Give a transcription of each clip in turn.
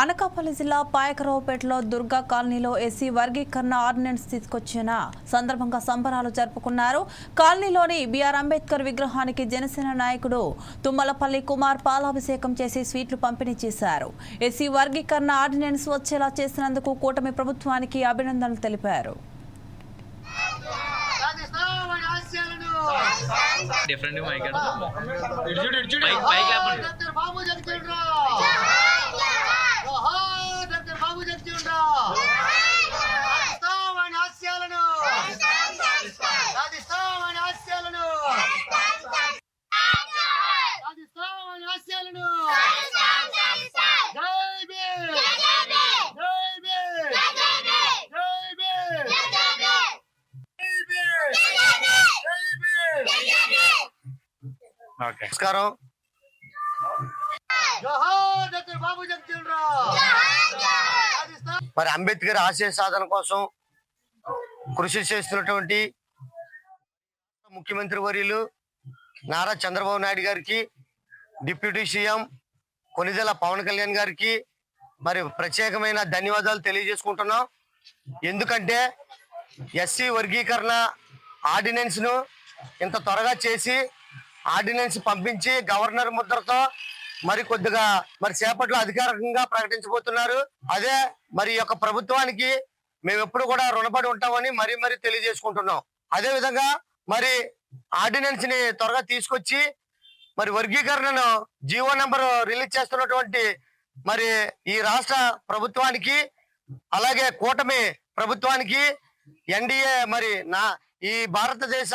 అనకాపల్లి జిల్లా పాయకరావుపేటలో దుర్గా కాలనీలో ఎస్సీ వర్గీకరణ ఆర్డినెన్స్ తీసుకొచ్చిన సందర్భంగా సంబరాలు జరుపుకున్నారు. కాలనీలోని బిఆర్ అంబేద్కర్ విగ్రహానికి జనసేన నాయకుడు తుమ్మలపల్లి కుమార్ పాలాభిషేకం చేసి స్వీట్లు పంపిణీ చేశారు. ఎస్సీ వర్గీకరణ ఆర్డినెన్స్ వచ్చేలా చేసినందుకు కూటమి ప్రభుత్వానికి అభినందనలు తెలిపారు. డిఫరెంట్ మైక్ పైకి నమస్కారం. మరి అంబేద్కర్ ఆశయ సాధన కోసం కృషి చేస్తున్నటువంటి ముఖ్యమంత్రి వర్యులు నారా చంద్రబాబు నాయుడు గారికి డిప్యూటీ సీఎం కొనిదెల పవన్ కళ్యాణ్ గారికి మరి ప్రత్యేకమైన ధన్యవాదాలు తెలియజేసుకుంటున్నాం. ఎందుకంటే ఎస్సీ వర్గీకరణ ఆర్డినెన్స్ను ఇంత త్వరగా చేసి ఆర్డినెన్స్ పంపించి గవర్నర్ ముద్రతో మరి కొద్దిగా మరి చేపట్లో అధికారికంగా ప్రకటించబోతున్నారు. అదే మరి యొక్క ప్రభుత్వానికి మేము ఎప్పుడు కూడా రుణపడి ఉంటామని మరీ మరీ తెలియజేసుకుంటున్నాం. అదే విధంగా మరి ఆర్డినెన్స్ని త్వరగా తీసుకొచ్చి మరి వర్గీకరణను జీవో నెంబర్ రిలీజ్ చేస్తున్నటువంటి మరి ఈ రాష్ట్ర ప్రభుత్వానికి అలాగే కూటమి ప్రభుత్వానికి ఎన్డీఏ మరి నా ఈ భారతదేశ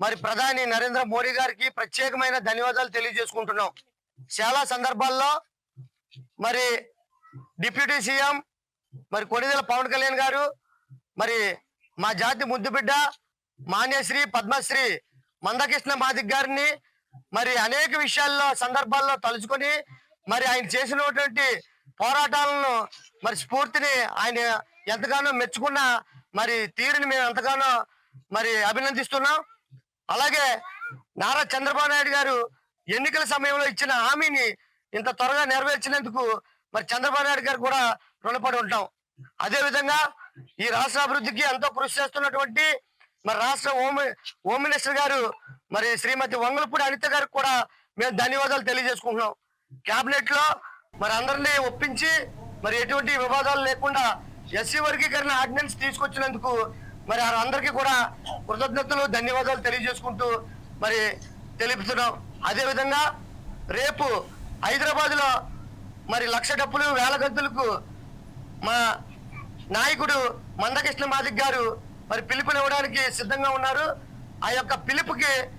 మరి ప్రధాని నరేంద్ర మోడీ గారికి ప్రత్యేకమైన ధన్యవాదాలు తెలియజేసుకుంటున్నాం. చాలా సందర్భాల్లో మరి డిప్యూటీ సీఎం మరి కొనిదెల పవన్ కళ్యాణ్ గారు మరి మా జాతి ముద్దు బిడ్డ మాన్యశ్రీ పద్మశ్రీ మందకృష్ణ మాదిక్ గారిని మరి అనేక విషయాల్లో సందర్భాల్లో తలుచుకొని మరి ఆయన చేసినటువంటి పోరాటాలను మరి స్ఫూర్తిని ఆయన ఎంతగానో మెచ్చుకున్న మరి తీరుని మేము ఎంతగానో మరి అభినందిస్తున్నాం. అలాగే నారా చంద్రబాబు నాయుడు గారు ఎన్నికల సమయంలో ఇచ్చిన హామీని ఇంత త్వరగా నెరవేర్చినందుకు మరి చంద్రబాబు నాయుడు గారు కూడా రుణపడి ఉంటాం. అదేవిధంగా ఈ రాష్ట్ర అభివృద్ధికి ఎంతో కృషి చేస్తున్నటువంటి మరి రాష్ట్ర హోమ్ హోమ్ మినిస్టర్ గారు మరి శ్రీమతి వంగులపూడి అనిత గారికి కూడా మేము ధన్యవాదాలు తెలియజేసుకుంటున్నాం. కేబినెట్లో మరి అందరినీ ఒప్పించి మరి ఎటువంటి వివాదాలు లేకుండా ఎస్సీ వర్గీకరణ ఆర్డినెన్స్ తీసుకొచ్చినందుకు మరి అందరికీ కూడా కృతజ్ఞతలు ధన్యవాదాలు తెలియజేసుకుంటూ మరి తెలుపుతున్నాం. అదేవిధంగా రేపు హైదరాబాద్లో మరి లక్ష డప్పులు వేల గంతులకు మా నాయకుడు మందకృష్ణ మాదిక్ గారు మరి పిలుపునివ్వడానికి సిద్ధంగా ఉన్నారు. ఆ యొక్క పిలుపుకి